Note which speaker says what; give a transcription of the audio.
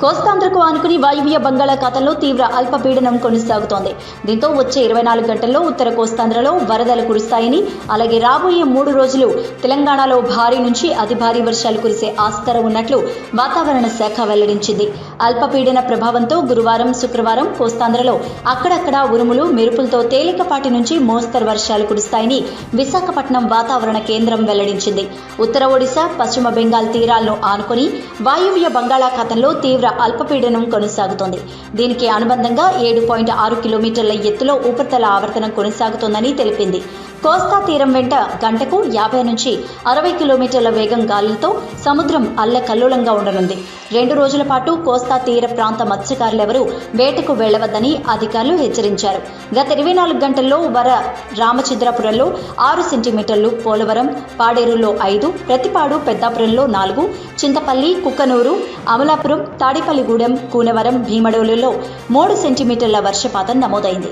Speaker 1: కోస్తాంధ్రకు ఆనుకుని వాయువ్య బంగాళాఖాతంలో తీవ్ర అల్పపీడనం కొనసాగుతోంది. దీంతో వచ్చే ఇరవై నాలుగు గంటల్లో ఉత్తర కోస్తాంధ్రలో వరదలు కురుస్తాయని అలాగే రాబోయే మూడు రోజులు తెలంగాణలో భారీ నుంచి అతి భారీ వర్షాలు కురిసే ఆస్కారం ఉన్నట్లు వాతావరణ శాఖ వెల్లడించింది. అల్పపీడన ప్రభావంతో గురువారం శుక్రవారం కోస్తాంధ్రలో అక్కడక్కడ ఉరుములు మెరుపులతో తేలికపాటి నుంచి మోస్తరు వర్షాలు కురుస్తాయని విశాఖపట్నం వాతావరణ కేంద్రం వెల్లడించింది. ఉత్తర ఒడిశా పశ్చిమ బెంగాల్ తీరాలను ఆనుకుని వాయువ్య బంగాళాఖాతంలో తీవ్ర అల్పపీడనం కొనసాగుతోంది. దీనికి అనుబంధంగా ఏడు పాయింట్ ఆరు కిలోమీటర్ల ఎత్తులో ఉపరితల ఆవర్తనం కొనసాగుతోందని తెలిపింది. కోస్తా తీరం వెంట గంటకు యాభై నుంచి అరవై కిలోమీటర్ల వేగం గాలులతో సముద్రం అల్లకల్లోలంగా ఉండనుంది. రెండు రోజుల పాటు కోస్తా తీర ప్రాంత మత్స్యకారులెవరూ వేటకు వెళ్ళవద్దని అధికారులు హెచ్చరించారు. గత ఇరవై నాలుగు గంటల్లో వర రామచంద్రపురంలో ఆరు సెంటీమీటర్లు పోలవరం పాడేరులో ఐదు ప్రతిపాడు పెద్దాపురంలో నాలుగు చింతపల్లి కుక్కనూరు అమలాపురం తాడేపల్లిగూడెం కూనవరం భీమడోలులో మూడు సెంటీమీటర్ల వర్షపాతం నమోదైంది.